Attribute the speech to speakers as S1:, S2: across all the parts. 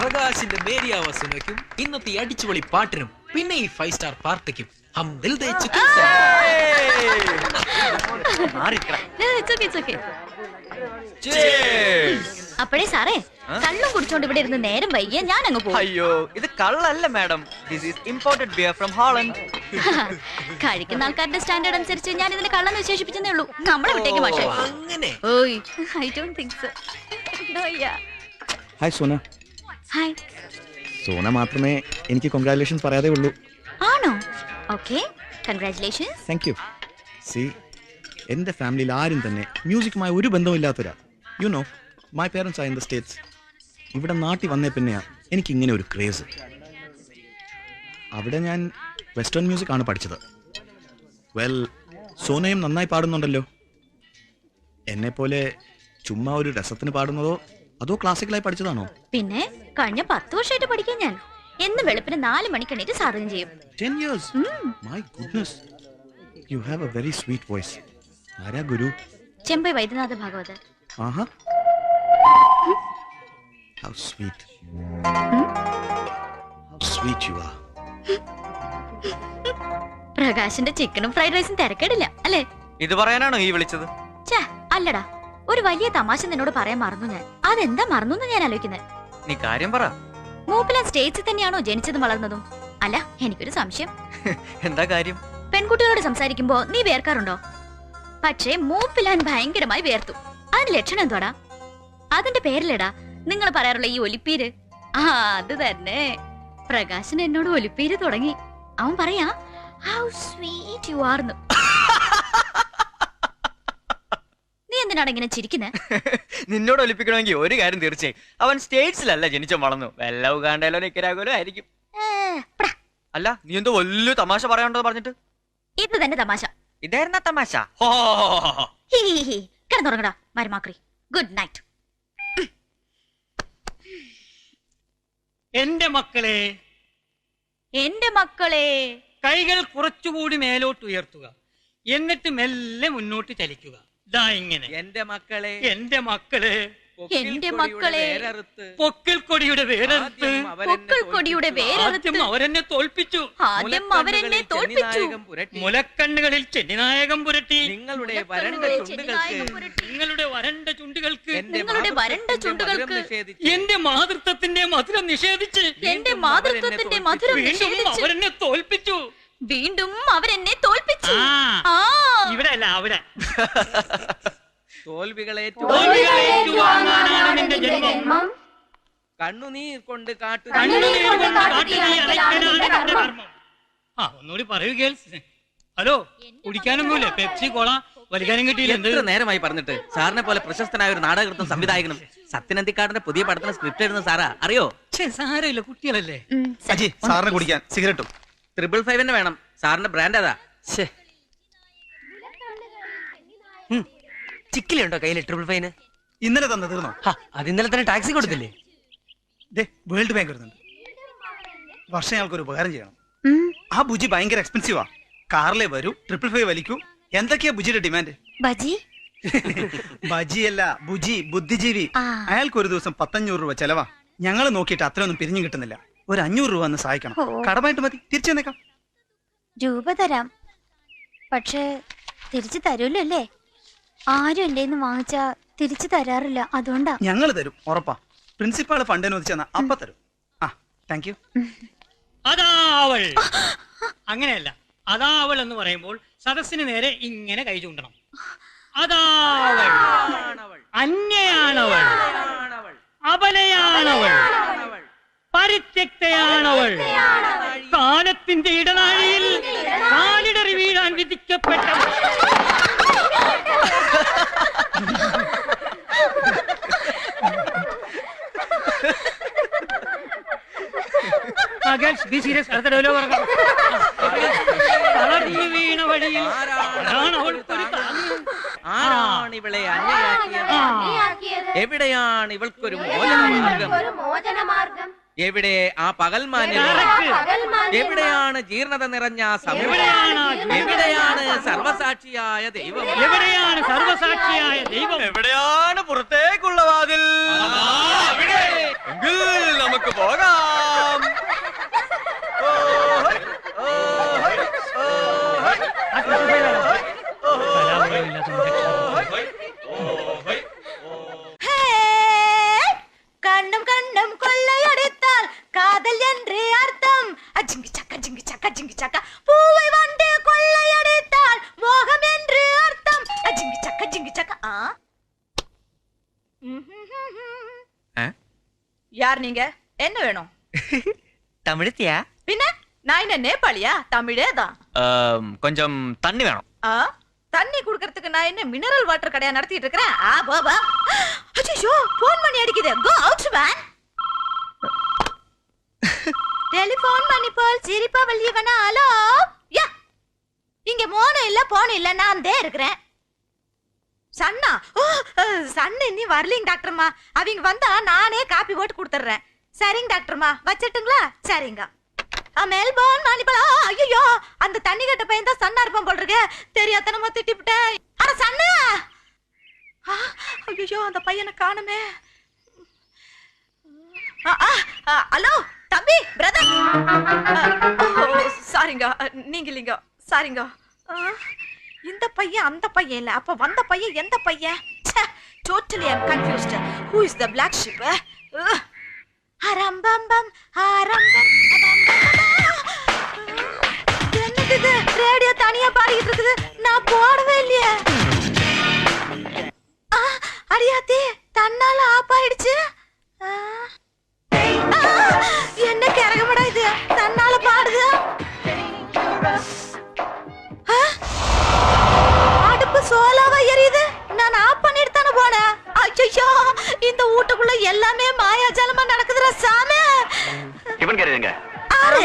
S1: പ്രകാശിന്റെ മേരിയ വസനയ്ക്കും ഇന്നത്തെ അടിച്ചുപൊളി പാട്ടിനും പിന്നെ ഈ ഫൈവ് സ്റ്റാർ പാർട്ടിക്കും ഹം ദിൽ ദേ ചുക്കേ സേ.
S2: It's okay, it's okay. അപ്പോഴേ സാറേ കള്ളും കുടിച്ചോണ്ട് ഇവിടെ ഇരുന്ന് നേരം വൈകിയ ഞാൻ അങ്ങ് പോകും.
S3: അയ്യോ ഇത് കള്ളല്ല madam. This is imported beer from Holland
S2: കഴിക്കുന്ന ആൾക്കാരുടെ സ്റ്റാൻഡേർഡ് അനുസരിച്ച് ഞാൻ ഇതിനെ കള്ളെന്ന് വിശേഷിപ്പിച്ചതേ ഉള്ളൂ. നമ്മളെ വിട്ടേക്ക് മാഷേ.
S1: അങ്ങനെ.
S2: ഓയ് I don't think so
S4: hi Sona
S2: hi.
S4: Sona മാത്രമേ എനിക്ക് കൺഗ്രാറ്റുലേഷൻസ് പറയാതെ ഉള്ളൂ.
S2: ആണോ? Okay. Congratulations
S4: thank you see എന്റെ ഫാമിലിയിൽ ആരും തന്നെ മ്യൂസിക്കുമായി ഒരു ബന്ധമില്ലാത്തവരാ you know my parents are in the States ഇവിടെ നാട്ടിൽ വന്നേ പിന്നെയാ എനിക്ക് ഇങ്ങനെ ഒരു ക്രേസ് അവിടെ ഞാൻ വെസ്റ്റേൺ മ്യൂസിക് ആണ് പഠിച്ചത്. വെൽ സോനയും നന്നായി പാടുന്നുണ്ടല്ലോ. എന്നെപ്പോലെ ചുമ്മാ ഒരു രസത്തിന് പാടുന്നതോ അതോ ക്ലാസിക്കലായി പഠിച്ചതാണോ?
S2: പിന്നെ കഴിഞ്ഞ പത്ത് വർഷമായിട്ട് പഠിക്കാൻ ഞാൻ. എന്നും വെളുപ്പിന് നാല് മണിക്ക് എണീറ്റ് സാധകം ചെയ്യും.
S4: 10 years. My goodness. You have a very sweet voice. ആരാ ഗുരു?
S2: ചെമ്പൈ വൈദ്യനാഥ ഭാഗവത്
S4: ആഹാ. How sweet. How sweet you are.
S2: പ്രകാശിന്റെ ചിക്കനും ഫ്രൈഡ് റൈസും തിരക്കേടില്ല അല്ലേ?
S3: ഇത് പറയാനാണോ ഈ വിളിച്ചത്?
S2: ഛേ അല്ലടാ. ഒരു വലിയ തമാശ നിന്നോട് പറയാൻ മറന്നു ഞാൻ. അതെന്താ മറന്നു ഞാൻ ആലോചിക്കുന്നത്?
S3: നീ കാര്യം പറ.
S2: മൂപ്പിലാൻ സ്റ്റേറ്റ്സിൽ തന്നെയാണോ ജനിച്ചതും വളർന്നതും? അല്ല എനിക്കൊരു സംശയം.
S3: എന്താ കാര്യം?
S2: പെൺകുട്ടികളോട് സംസാരിക്കുമ്പോ നീ വേർക്കാറുണ്ടോ? പക്ഷേ മൂപ്പിലാൻ ഭയങ്കരമായി വേർത്തു. അതിന് ലക്ഷണം എന്തോടാ? അതിന്റെ പേരിലെടാ നിങ്ങൾ പറയാറുള്ള ഈ ഒലിപ്പീര്. ആ അത് തന്നെ. പ്രകാശൻ എന്നോട് ഒലിപ്പീര് തുടങ്ങി. അവൻ പറയാ ഹൗ സ്വീറ്റ് യു ആർന്ന് നീ എന്തിനാണ് ഇങ്ങനെ ചിരിക്കുന്നത്
S3: നിന്നോട് ഒലിപ്പിക്കണമെങ്കിൽ ഒരു കാര്യം തീർച്ചയായും. അവൻ സ്റ്റേറ്റ്സിലല്ല ജനിച്ചു വളർന്നു. വല്ല ഉഗാണ്ടയിലോ നിക്കരാകോലോ ആയിരിക്കും. അല്ല നീ എന്തോ വലിയ തമാശ പറയാണ്ടോ പറഞ്ഞിട്ട്?
S2: ഇത് തന്നെ തമാശ.
S3: ഇതായിരുന്ന തമാശ?
S2: കിടന്നുറങ്ങടാ മരുമാക്രി. ഗുഡ് നൈറ്റ്
S5: എന്റെ മക്കളെ
S2: എന്റെ മക്കളെ.
S5: കൈകൾ കുറച്ചുകൂടി മേലോട്ട് ഉയർത്തുക. എന്നിട്ട് മെല്ലെ മുന്നോട്ട് ചലിക്കുക. ദാ ഇങ്ങനെ.
S3: എന്റെ മക്കളെ
S5: എന്റെ മക്കളെ.
S2: എന്റെ മക്കളെ.
S5: പൊക്കിൽ കൊടിയുടെ വേരറുത്ത്.
S2: പൊക്കിൽ കൊടിയുടെ വേരറുത്ത്.
S5: അവരെന്നെ തോൽപ്പിച്ചു.
S2: ആദ്യം അവരെന്നെ തോൽപ്പിച്ചു.
S5: മുലക്കണ്ണുകളിൽ ചെന്നിനായകം പുരട്ടി.
S3: നിങ്ങളുടെ
S2: വരണ്ട ചുണ്ടുകൾക്ക്.
S5: നിങ്ങളുടെ വരണ്ട ചുണ്ടുകൾക്ക്.
S2: നിങ്ങളുടെ വരണ്ട ചുണ്ടുകൾക്ക്.
S5: എന്റെ മാതൃത്വത്തിന്റെ മധുരം നിഷേധിച്ച്.
S2: എന്റെ മാതൃത്വത്തിന്റെ മധുരം
S5: അവരെന്നെ തോൽപ്പിച്ചു.
S2: വീണ്ടും അവരെന്നെ തോൽപ്പിച്ചു.
S5: ഇവിടെ അല്ല അവിടെ. നിന്റെ ജന്മം.
S3: കണ്ണുനീർ കൊണ്ട് കാട്ടു
S5: കണ്ണുനീർ കൊണ്ട് കാട്ടി നീ അലയ്ക്കലാണ് നിന്റെ കർമ്മം. ആ ഒന്നുകൂടി പറയൂ ഗേൾസ്. ഹലോ കുടിക്കാനൊന്നുമില്ല? പെപ്സി കോള വലിക്കാനും കിട്ടിയില്ല എന്ത്?
S3: എത്ര നേരമായി പറഞ്ഞിട്ട്? സാറിനെ പോലെ പ്രശസ്തനായ ഒരു നാടകൃത്തും സംവിധായകനും സത്യനന്ദിക്കാടിന്റെ പുതിയ പടത്തിന് സ്ക്രിപ്റ്റ് എഴുതുന്ന സാറാ. അറിയോ?
S5: ഛേ, സാരമില്ല കുട്ടികളല്ലേ?
S4: അജി സാറിന് കുടിക്കാൻ സിഗരറ്റും.
S3: ട്രിപ്പിൾ തന്നെ വേണം. സാറിന്റെ ബ്രാൻഡ് അതാ ചിക്കിലുണ്ടോ കയ്യിൽ ട്രിപ്പിൾ ഫൈന്?
S4: ഇന്നലെ തന്നെ തീർന്നോ?
S1: അത് ഇന്നലെ തന്നെ ടാക്സി കൊടുത്തില്ലേ?
S6: ദേ വേൾഡ് ബാങ്ക് വരുന്നുണ്ട്. വർഷം ഞങ്ങൾക്ക് ഒരു ഉപകാരം ചെയ്യണം. ആ ബുജി ഭയങ്കര എക്സ്പെൻസീവാ കാറിലെ വരൂ ട്രിപ്പിൾ ഫൈവ് വലിക്കൂ. എന്തൊക്കെയാ ബുജിയുടെ ഡിമാൻഡ്
S2: ബജി?
S6: ബജിയല്ല ബുജി ബുദ്ധിജീവി. അയാൾക്ക് ഒരു ദിവസം പത്തഞ്ഞൂറ് രൂപ ചെലവാ. ഞങ്ങൾ നോക്കിയിട്ട് അത്രയൊന്നും പിരിഞ്ഞു കിട്ടുന്നില്ല. ഒരു അഞ്ഞൂറ് രൂപ ഒന്ന് സഹായിക്കണം. കടമായിട്ട് മതി. തിരിച്ചു തന്നേക്കാം
S2: രൂപ തരാം. പക്ഷേ തിരിച്ചു തരൂല്ലോ അല്ലേ? ആരും എന്റെ വാങ്ങിച്ചാ തിരിച്ചു തരാറില്ല. അതുകൊണ്ടാ.
S6: ഞങ്ങൾ തരും. ഉറപ്പാ. പ്രിൻസിപ്പാൾ ഫണ്ട് അനുവദിച്ചാ അപ്പ തരും. ആ താങ്ക് യു
S5: അതാ അവൾ. അങ്ങനെയല്ല. അതാ അവൾ എന്ന് പറയുമ്പോൾ സദസ്സിന് നേരെ ഇങ്ങനെ കൈ ചൂണ്ടണം. അതാ അവൾ. അന്യയാണവൾ. അപലയാണവൾ. പരിത്യക്തയാണവൾ. കാലത്തിന്റെ ഇടനാഴിയിൽ കാലിടറി വീഴാൻ വിധിക്കപ്പെട്ടവൾ. ആ, ബി സീരിയസ്. അടുത്ത dialogue തളർന്നു വീണ വഴിയിൽ.
S3: ആരാണ് ഇവളെ എവിടെയാണ് ഇവൾക്കൊരു മോചനമാർഗം? എവിടെ ആ പകൽമാന്യം
S5: Correct.
S3: എവിടെയാണ് ജീർണത നിറഞ്ഞ സമയം?
S5: എവിടെയാണ്
S3: സർവസാക്ഷിയായ ദൈവം?
S5: എവിടെയാണ് സർവസാക്ഷിയായ ദൈവം?
S3: എവിടെയാണ് പുറത്തേക്കുള്ള
S7: யார் நீங்க? என்ன வேணும்?
S3: தமிழத்தியா?
S7: பின்ன? நான் என்ன நேபாளியா? தமிழே தான்.
S3: கொஞ்சம் தண்ணி
S7: வேணும். தண்ணி குடுக்கறதுக்கு நான் என்ன மினரல் வாட்டர் கடையா நடத்திட்டு இருக்கிறேன்? ஆ பாபா அச்சோ போன் பண்ணி அடிக்குது. கோ அவுட் மேன் டெலிபோன் பண்ணி போல் சிரிப்பா வழியவனா ஹலோ யா. இங்க மோனும் இல்ல போன் இல்ல நான் தே இருக்கிறேன். சன்னா. ஓ சன்னு இன்னி வரலீங்க டாக்டர்மா அவங்க வந்தா நானே காப்பி போட்டு கொடுத்துட்றேன். சரிங்க டாக்டர்மா வச்சிட்டுங்களா? சரிங்க. ஆ, மெல்போர்ன் மணிப்பலா ஐயோ அந்த தண்ணி கட்ட பையன் தான் சன்னா இருப்பான் போல் இருக்கு. தெரியாதனமா திட்டிவிட்டேன் அட சன்னா! ஐயோ அந்த பையனை காணுமே. ஆ, ஹலோ தம்பி பிரதர். சாரிங்க. நீங்க இல்லைங்க. சாரிங்க. இந்த பையன் அந்த பையன் இல்ல. அப்ப வந்த பையன் எந்த பையன்? Totally I'm confused who is the black sheep அரம்பம்பம் அரம்பம் என்னது இது? ரேடியோ தனியா பாடிக்கிட்டு இருக்குது. நான் போடவே இல்லையே. அடியாத்தி தன்னால ஆப் ஆயிடுச்சு. என்ன கிறகமடா இது? தன்னால ஐயோ இந்த வீட்டுக்குள்ள எல்லாமே மாயாஜாலமா நடக்குதுடா சாமி.
S8: எங்க?
S7: ஆறு.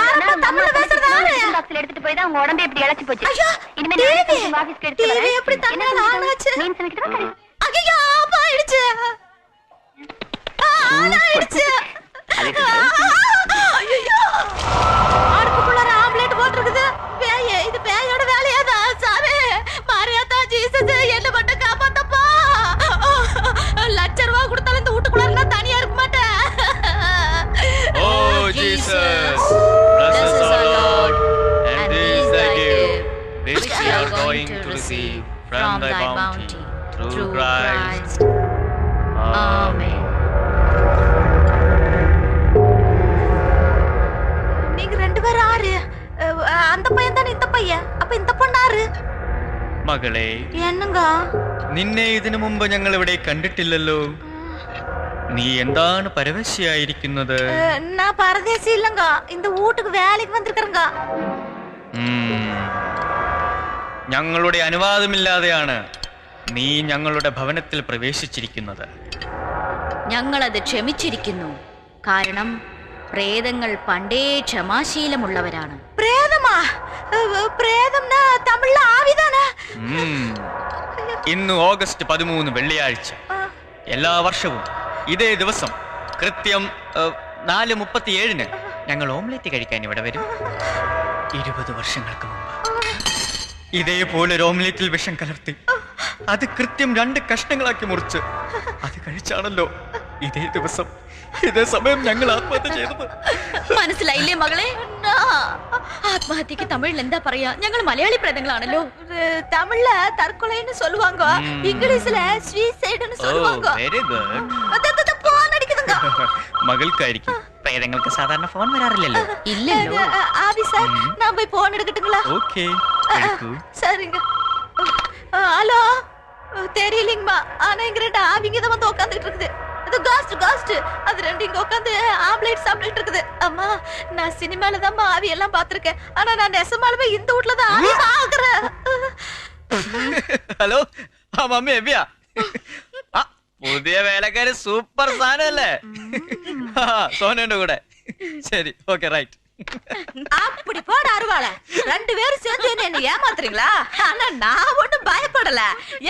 S7: ஆரம்ப தமிழ்ல பேசுறது? ஆறு
S9: பாக்ஸ்ல எடுத்துட்டு போய் தான் உங்க உடம்பு இப்படி இழைச்சு போச்சு.
S7: ஐயோ
S9: இனிமே நானே ஆபீஸ்க்கு எடுத்து வரேன்.
S7: எப்படி
S9: என்ன
S7: தன்னால
S9: செஞ்சுட்டு
S7: ஆன் ஆச்சு
S9: மீன் சமைக்கிட்டு
S3: through Christ. Amen.
S7: நீங்க ரெண்டு பேரும் ஆறு அஹ், அந்த பையன் தானே இந்த பையன் அப்ப இந்த பொண்ணாரு
S3: മകളെ
S7: என்னங்க
S3: നിന്നെ ഇതിനു മുമ്പ് ഞങ്ങൾ ഇവിടെ കണ്ടിട്ടില്ലല്ലോ നീ എന്താണ് പരവശയായിരിക്കുന്നത്
S7: அஹ், நான் பரதேசி இல்லங்க இந்த வீட்டுக்கு வேலைக்கு வந்திருக்கிறேங்க
S3: ഉം. ഞങ്ങളുടെ അനുവാദമില്ലാതെയാണ് നീ ഞങ്ങളുടെ ഭവനത്തിൽ പ്രവേശിച്ചിരിക്കുന്നത്.
S2: ഞങ്ങളത് ക്ഷമിച്ചിരിക്കുന്നു. കാരണം പ്രേതങ്ങൾ പണ്ടേ ക്ഷമാശീലമുള്ളവരാണ്.
S3: ഇന്ന് ഓഗസ്റ്റ് പതിമൂന്ന് വെള്ളിയാഴ്ച. എല്ലാ വർഷവും ഇതേ ദിവസം കൃത്യം നാല് മുപ്പത്തി ഏഴിന് ഞങ്ങൾ ഓംലെറ്റ് കഴിക്കാൻ ഇവിടെ വരും. ഇരുപത് വർഷങ്ങൾക്ക് മുമ്പ്. ഇതേപോലെ ഒരു ഓംലെറ്റിൽ വിഷം കലർത്തി അത് കൃത്യം രണ്ട് കഷ്ണങ്ങളാക്കി മുറിച്ച് അത് കഴിച്ചാണല്ലോ ഇതേ ദിവസം ഇതേ സമയം ഞങ്ങൾ ആത്മഹത്യ ചെയ്തത്
S2: മനസ്സിലായില്ലേ മകളെ ആത്മഹത്യക്ക് തമിഴിൽ എന്താ പറയാ ഞങ്ങൾ മലയാളി പ്രേതങ്ങളാണല്ലോ
S7: அஹ், தமிழ்ல தற்கொலைன்னு சொல்லுவாங்க
S3: ம்.
S7: இங்கிலீஷ்ல ஸ்வீசைடுன்னு
S3: ഓ
S7: சொல்லுவாங்க
S3: വെരി ഗുഡ്
S7: அது, அது, அது, போன் அடிக்குதுங்க
S3: മകൾക്കായിരിക്കും പ്രേതങ്ങൾക്ക് സാധാരണ ഫോൺ വരാറില്ലല്ലോ
S2: ഇല്ലല്ലോ
S7: அஹ், ஆவி சார் நான் போய் போன் எடுக்கட்டுங்களா
S3: ഓക്കെ
S7: சரிங்க அஹ், ஹலோ அஹ், தெரியலைங்கம்மா ஆனா இங்க ரெண்டு ஆவிங்க தான் வந்து உட்காந்துட்டு இருக்குது அது காஸ்ட் காஸ்ட் அது ரெண்டு இங்க உட்காந்து ஆம்லேட் சாப்பிட்டுட்டு இருக்குது அம்மா நான் சினிமால தான் ஆவி எல்லாம் பாத்திருக்கேன் ஆனா நான் நெசமாலுமே இந்த வீட்ல தான் ஆவி பாக்குறேன்
S3: ഹലോ ആ മമ്മി എവിയാ ആ പുതിയ വേലക്കാരി സൂപ്പർ സാധനല്ലേ ആ, സോനുണ്ട് കൂടെ ശരി ഓക്കെ റൈറ്റ്
S7: அப்படி போட அருவாள. ரெண்டு பேரும் சேர்ந்து என்ன ஏமாத்துறீங்களா? ஆனா நான் ஒண்ணும் பயப்படல.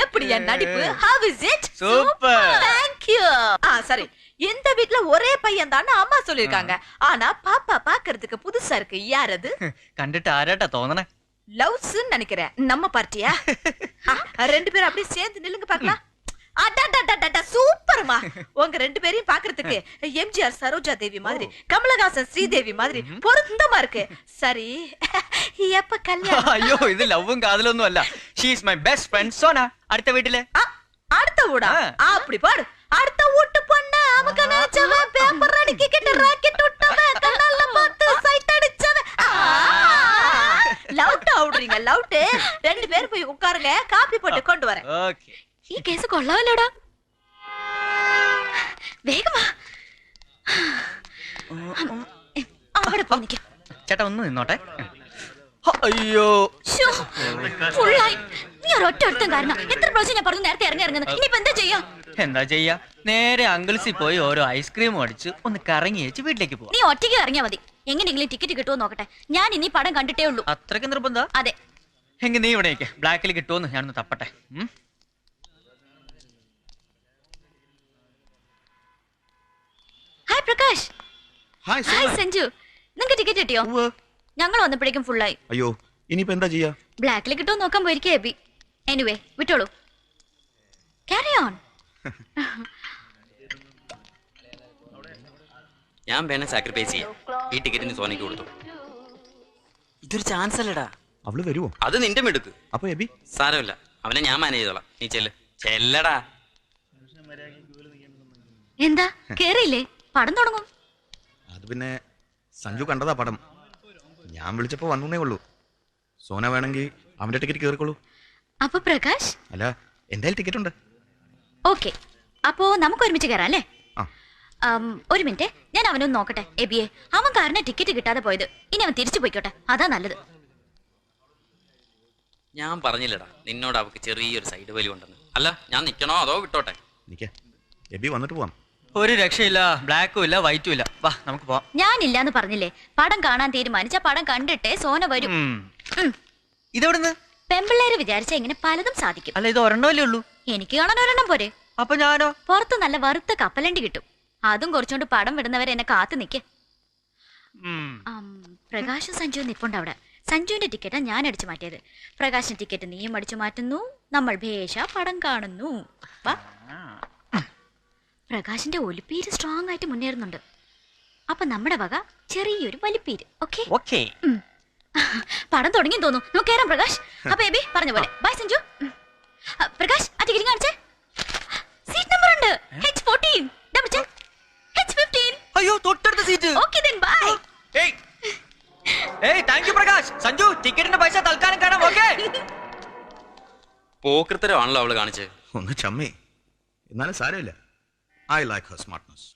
S7: எப்படி என் நடிப்பு? How is it
S3: super
S7: thank you ஆ சரி. இந்த வீட்ல ஒரே பையன் தான் அம்மா சொல்லிருக்காங்க ஆனா பாப்பா பாக்குறதுக்கு புதுசா இருக்கு. யார் அது?
S3: கண்டுட்டு அரட்ட தோணனே
S7: லவ்ஸ் நினைக்கிறேன். நம்ம பார்ட்டியா? ரெண்டு பேரும் அப்படியே சேர்ந்து நில்லுங்க பார்க்கலாம். சூப்பர்மா. உங்க ரெண்டு பேரையும் பாக்குறதுக்கு எம்ஜிஆர் சரோஜா தேவி மாதிரி கமலஹாசன் ஸ்ரீதேவி மாதிரி பொருத்தமா இருக்கு. சரி எப்ப கல்யாணம்?
S3: ஐயோ இது லவ்வும் காதலும் அல்ல. She is my best friend Sona அடுத்த
S7: வீட்டுல. அடுத்த வீடா அப்படி பாரு அடுத்த வீட்டு பொண்ணு அவங்க நினைச்சவன் பேப்பர் அடிக்கிட்டு ராக்கெட் விட்டவன் கண்ணால பார்த்து சைட் அடிச்சவன். லவுட் அவுட்றீங்க லவுட் ரெண்டு பேர் போய் உட்காருங்க காபி போட்டு கொண்டு வரேன்.
S3: ஓகே.
S2: ഈ കേസ് കൊള്ളാമല്ലോടാ. വേഗമാ വാ. അവിടെ പോയി നിൽക്കാം
S3: ചേട്ടാ ഒന്ന് നിന്നോട്ടെ. അയ്യോ.
S2: ഫുള്ളായി. നീ ഒരൊറ്റ ഒരുത്തം കാരണം. എത്ര പ്രാവശ്യം ഞാൻ പറഞ്ഞു നേരത്തെ ഇറങ്ങി ഇറങ്ങുന്നത്? ഇനിയിപ്പോ എന്താ ചെയ്യാ?
S3: എന്താ ചെയ്യാ? നേരെ അങ്കിൾസിൽ പോയി ഓരോ ഐസ്ക്രീം അടിച്ച് ഒന്ന് കറങ്ങി വെച്ച് വീട്ടിലേക്ക് പോകും
S2: നീ ഒറ്റയ്ക്ക് ഇറങ്ങിയാ മതി. എങ്ങനെയെങ്കിലും ടിക്കറ്റ് കിട്ടുമോ നോക്കട്ടെ. ഞാൻ ഇനി പടം കണ്ടിട്ടേ ഉള്ളൂ.
S3: അത്രയ്ക്ക് നിർബന്ധ?
S2: അതെ.
S3: എങ്കിൽ നീ ഇവിടെ ബ്ലാക്കിൽ കിട്ടുമെന്ന് ഞാനൊന്ന് തപ്പട്ടെ.
S2: Hi
S4: Prakash
S2: hi
S4: hi
S2: Sanju നിങ്ങൾക്ക് ടിക്കറ്റ് കിട്ടിയോ. ഞങ്ങൾ വന്നപ്പോഴേക്കും ഫുള്ളായി
S4: അയ്യോ ഇനിയിപ്പോ എന്താ ചെയ്യാ?
S2: ബ്ലാക്കിൽ കിട്ടുമോ നോക്കാൻ പോയിരിക്കേ എബി എനിവേ വിട്ടോളൂ. ക്യാരി ഓൺ
S10: ഞാൻ വേണ സാക്രിഫൈസ് ചെയ്യാം. ഈ ടിക്കറ്റിന് സോനയ്ക്ക് കൊടുത്തു. ഇതൊരു ചാൻസ് അല്ലടാ.
S4: അവൾ വരുമോ
S10: അത് നിന്റെ മെടുക്ക്.
S4: അപ്പൊ എബി
S10: സാരമില്ല. അവനെ ഞാൻ മാനേജ് ചെയ്തോളാം. നീ ചെല്ല്. ചെല്ലടാ.
S2: എന്താ? കേറിയില്ലേ? പടം തുടങ്ങും.
S4: അത് പിന്നെ സഞ്ജു കണ്ടതാ പടം. ഞാൻ വിളിച്ചപ്പോ വന്നേ ഉള്ളൂ. സോന വേണമെങ്കിൽ അവന്റെ ടിക്കറ്റ് കേറിക്കോളൂ.
S2: അപ്പൊ പ്രകാശ്?
S4: അല്ല എന്തായാലും ടിക്കറ്റ് ഉണ്ട്.
S2: ഓക്കെ. അപ്പോ നമുക്ക് ഒരുമിച്ച് കയറാം അല്ലേ? ഒരു മിനിറ്റ്. ഞാൻ അവനൊന്ന് നോക്കട്ടെ എബിയെ. അവൻ കാരണം ടിക്കറ്റ് കിട്ടാതെ പോയത്. ഇനി അവൻ തിരിച്ചു പോയിക്കോട്ടെ. അതാ നല്ലത്.
S10: ഞാൻ പറഞ്ഞില്ലടാ നിന്നോട് അവക്ക് ചെറിയൊരു സൈഡ് വലി ഉണ്ടെന്ന്. അല്ല ഞാൻ നിക്കണോ അതോ വിട്ടോട്ടെ?
S4: നിക്ക. എബി വന്നിട്ട് പോവാം.
S3: ഒരു രക്ഷയില്ല ബ്ലാക്കും ഇല്ല വൈറ്റും ഇല്ല. വാ നമുക്ക് പോവാം.
S2: ഞാനില്ലാന്ന് പറഞ്ഞില്ലേ? പടം കാണാൻ തീരുമാനിച്ച പടം കണ്ടിട്ടേ സോന വരും.
S3: ഇതെവിടുന്ന്?
S2: പെമ്പിള്ളേര് വിചാരിച്ച ഇങ്ങനെ പലതും സാധിക്കും.
S3: അല്ല ഇത് ഒരെണ്ണമല്ലേ ഉള്ളൂ?
S2: എനിക്ക് കാണാൻ ഒരെണ്ണം പോരെ.
S3: അപ്പൊ ഞാനോ?
S2: പുറത്ത് നല്ല വറുത്ത കപ്പലണ്ടി കിട്ടും. അതും കുറച്ചുകൊണ്ട് പടം വിടുന്നവരെ എന്നെ കാത്തു
S3: നിക്ക്.
S2: പ്രകാശും സഞ്ജുവും നിപ്പുണ്ട് അവിടെ. സഞ്ജുവിന്റെ ടിക്കറ്റാ ഞാൻ അടിച്ചു മാറ്റിയത്. പ്രകാശിന്റെ ടിക്കറ്റ് നീയും അടിച്ചു മാറ്റുന്നു. നമ്മൾ ഭേഷ പടം കാണുന്നു. വാ. പ്രകാശിന്റെ ഒലിപ്പീര് സ്ട്രോങ് ആയിട്ട് മുന്നേറുന്നുണ്ട്. അപ്പൊ നമ്മുടെ വക ചെറിയൊരു വലിപ്പീര് ഓക്കെ?
S3: ഓക്കേ.
S2: പടം തുടങ്ങി തോന്നുന്നു. നമുക്ക് കയറാം പ്രകാശ്. അപ്പൊ ബേബി പറഞ്ഞ പോലെ. ബൈ സഞ്ജു പ്രകാശ് ആ ടിക്കറ്റ് കാണിച്ചേ. സീറ്റ് നമ്പർ ഉണ്ട്. H fourteen double check H fifteen
S3: അയ്യോ തൊട്ടടുത്ത സീറ്റ്.
S2: ഓക്കെ ദെൻ ബൈ
S3: ഏയ്. ഏയ് താങ്ക് യു പ്രകാശ്. സഞ്ജു ടിക്കറ്റിന്റെ പൈസ തൽക്കാലം കാണാം ഓക്കെ?
S10: പോക്കൃത്തരമാണല്ലോ അവൾ കാണിച്ചേ.
S4: ഒന്ന് ചമ്മേ. എന്നാലും സാരമില്ല. I like her smartness.